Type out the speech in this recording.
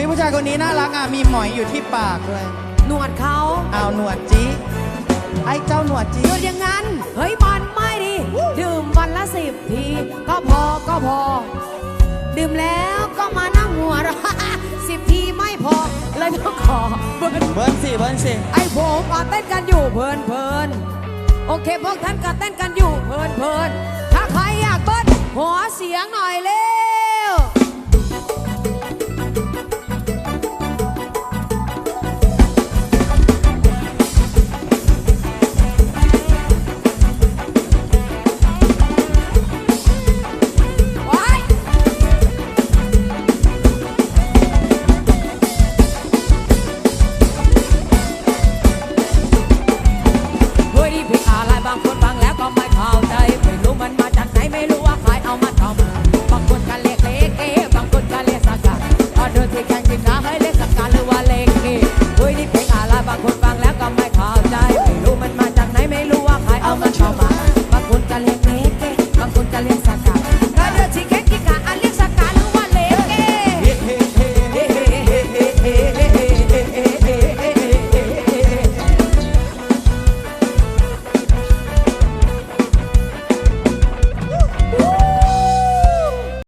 อยู่ที่ปากด้วยหนวดเขาเอาหนวดจีไอ้เจ้าหนวดจีหยุดอย่างนั้น เฮ้ยมันไม่ดี ดื่มวันละสิบที ก็พอก็พอ ดื่มแล้วก็มานั่งหัวเราะสิบทีไม่พอ เลยต้องขอเบิร์นเบิ้ลสิเบิ้ลสิไอ้ผมอะเต้นกันอยู่เพลินเพลินโอเคพวกท่านก็เต้นกันอยู่เพลินเพลินถ้าใครอยากเบิ้ลหัวเสียงหน่อยเร็ ดีผิดอะไรบางคนฟังแล้วก็ไม่เข้าใจไม่รู้มันมาจากไหนไม่รู้ว่าใครเอามาทำบางคนกันเล็กเล็กเก๋บางคนกันเล็กสักกะพอดนที่แข่งกินขาให้เล็กสักกรหรือว่าเล็กเก๋เฮ้ยนี่เพลงอะไรบางคนฟังแล้วก็ไม่เข้าใจไม่รู้มันมาจากไหนไม่รู้ว่าใครเอามาทำ